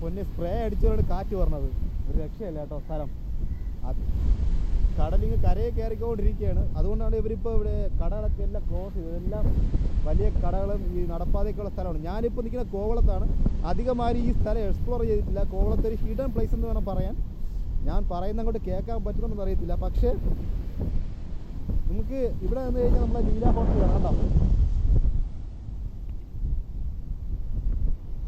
പൊന്നെ സ്പ്രേ അടിച്ചവരോട് കാറ്റ് പറഞ്ഞത് ഒരു രക്ഷയല്ല കേട്ടോ സ്ഥലം. അത് കടലിങ് കരയെ കയറിക്കൊണ്ടിരിക്കുകയാണ്. അതുകൊണ്ടാണ് ഇവരിപ്പോൾ ഇവിടെ കടകളൊക്കെ എല്ലാം ക്ലോസ് ചെയ്തത്. എല്ലാം വലിയ കടകളും ഈ നടപ്പാതയൊക്കെയുള്ള സ്ഥലമാണ്. ഞാനിപ്പോൾ നിൽക്കുന്ന കോവളത്താണ്. അധികമാരും ഈ സ്ഥലം എക്സ്പ്ലോർ ചെയ്തിട്ടില്ല. കോവളത്തെ ഒരു ഹിഡൻ പ്ലേസ് എന്ന് വേണം പറയാൻ. ഞാൻ പറയുന്ന അങ്ങോട്ട് കേൾക്കാൻ പറ്റുമെന്ന് അറിയത്തില്ല. പക്ഷേ നമുക്ക് ഇവിടെ നിന്ന് കഴിഞ്ഞാൽ നമ്മളെ ലീല ഹോട്ടൽ കാണാം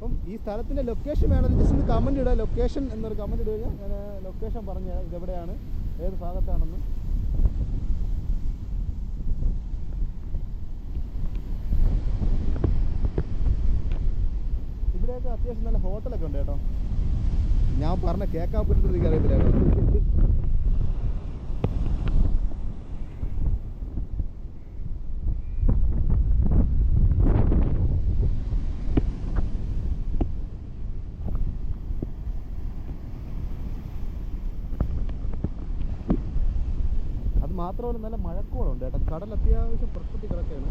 അപ്പം ഈ സ്ഥലത്തിന്റെ ലൊക്കേഷൻ വേണമെങ്കിൽ ജസ്റ്റ് ഒന്ന് കമന്റ് ഇടുക. ലൊക്കേഷൻ എന്നൊരു കമന്റ് ഇടുക. ഞാൻ ലൊക്കേഷൻ പറഞ്ഞു തരാം. ഇതെവിടെയാണ്? ഏത് ഭാഗത്താണെന്ന്. ഇവിടെയൊക്കെ അത്യാവശ്യം നല്ല ഹോട്ടലൊക്കെ ഉണ്ട് കേട്ടോ. ഞാൻ പറഞ്ഞ കേൾക്കാൻ പറ്റുന്നത് എനിക്ക് അറിയത്തില്ല കേട്ടോ. മാത്രമല്ല നല്ല മഴക്കോളുണ്ട് കേട്ടോ. കടൽ അത്യാവശ്യം പ്രകൃതി കിടക്കുകയാണ്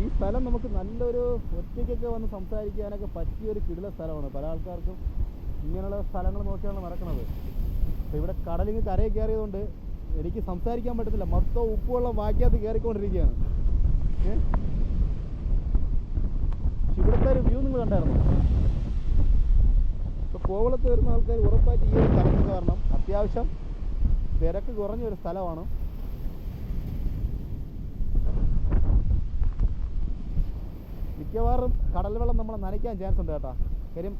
ഈ സ്ഥലം നമുക്ക് നല്ലൊരു ഒറ്റയ്ക്കൊക്കെ വന്ന് സംസാരിക്കാനൊക്കെ പറ്റിയ ഒരു കിടില സ്ഥലമാണ്. പല ആൾക്കാർക്കും ഇങ്ങനെയുള്ള സ്ഥലങ്ങൾ നോക്കിയാണ് നടക്കുന്നത്. അപ്പോൾ ഇവിടെ കടലിങ്ങ് കരയിൽ കയറിയതുകൊണ്ട് എനിക്ക് സംസാരിക്കാൻ പറ്റത്തില്ല. മൊത്തം ഉപ്പുവെള്ളം വാക്കിയകത്ത് കയറിക്കൊണ്ടിരിക്കുകയാണ്. ഇവിടുത്തെ ഒരു വ്യൂ നിങ്ങൾ കണ്ടായിരുന്നു? ഇപ്പോൾ കോവളത്ത് വരുന്ന ആൾക്കാർ ഉറപ്പായിട്ട് ഈ ഒരു കാരണം അത്യാവശ്യം തിരക്ക് കുറഞ്ഞ ഒരു സ്ഥലമാണ്. മിക്കവാറും കടൽ വെള്ളം നമ്മളെ നനയ്ക്കാൻ ചാൻസ് ഉണ്ട് കേട്ടോ. കാര്യം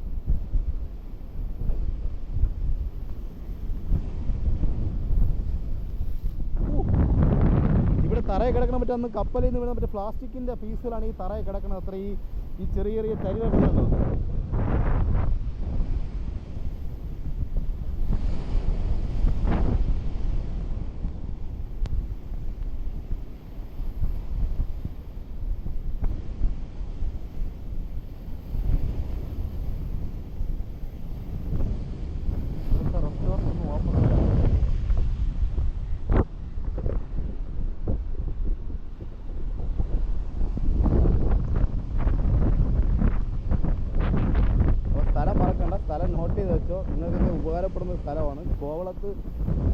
ഇവിടെ തറയെ കിടക്കണ മറ്റേ അന്ന് കപ്പലിൽ നിന്ന് വീണ മറ്റേ പ്ലാസ്റ്റിക്കിന്റെ പീസുകളാണ് ഈ തറയെ കിടക്കണത്. അത്ര ഈ ചെറിയ ചെറിയ തരികൾ ഇവിടുത്തെ റെസ്റ്റോറന്റ് ഒന്നും ഓപ്പൺ അല്ല അപ്പോൾ സ്ഥലം മറക്കണ്ട സ്ഥലം നോട്ട് ചെയ്ത് വെച്ചോ നിങ്ങൾക്കൊക്കെ ഉപകാരപ്പെടുന്ന സ്ഥലമാണ്. കോവളത്ത്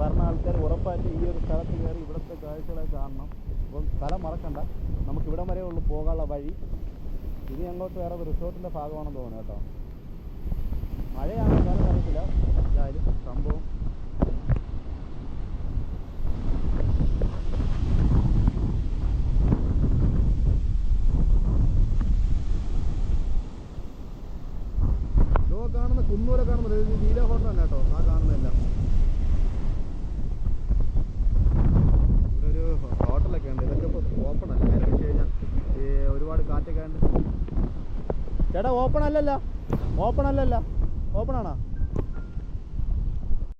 വരുന്ന ആൾക്കാർ ഉറപ്പായിട്ട് ഈ ഒരു സ്ഥലത്ത് കയറി ഇവിടുത്തെ കാഴ്ചകളെ കാണണം. അപ്പം സ്ഥലം മറക്കണ്ട. നമുക്ക് ഇവിടം വരെ ഉള്ളു പോകാനുള്ള വഴി. ഇനി അങ്ങോട്ട് വേറെ റിസോർട്ടിന്റെ ഭാഗമാണെന്ന് തോന്നുന്നു കേട്ടോ മഴയാണ് കാരണം അറിയത്തില്ല എന്തായാലും സംഭവം ഇതോ കാണുന്ന കുന്നൂരെ കാണുന്നത് ഇത് ലീല ഹോട്ടൽ തന്നെ കേട്ടോ. ആ കാണുന്നതെല്ലാം. ഇവിടെ ഒരു ഹോട്ടലൊക്കെ ഉണ്ട്. ഇതൊക്കെ ഇപ്പോൾ ഓപ്പൺ അല്ല. നേരെ വെച്ച് കഴിഞ്ഞാൽ ഈ ഒരുപാട് കാറ്റൊക്കെ ഉണ്ട് ചേട്ടാ ഓപ്പൺ അല്ലല്ല. ഓപ്പൺ അല്ലല്ല. ഓപ്പൺ ആണോ?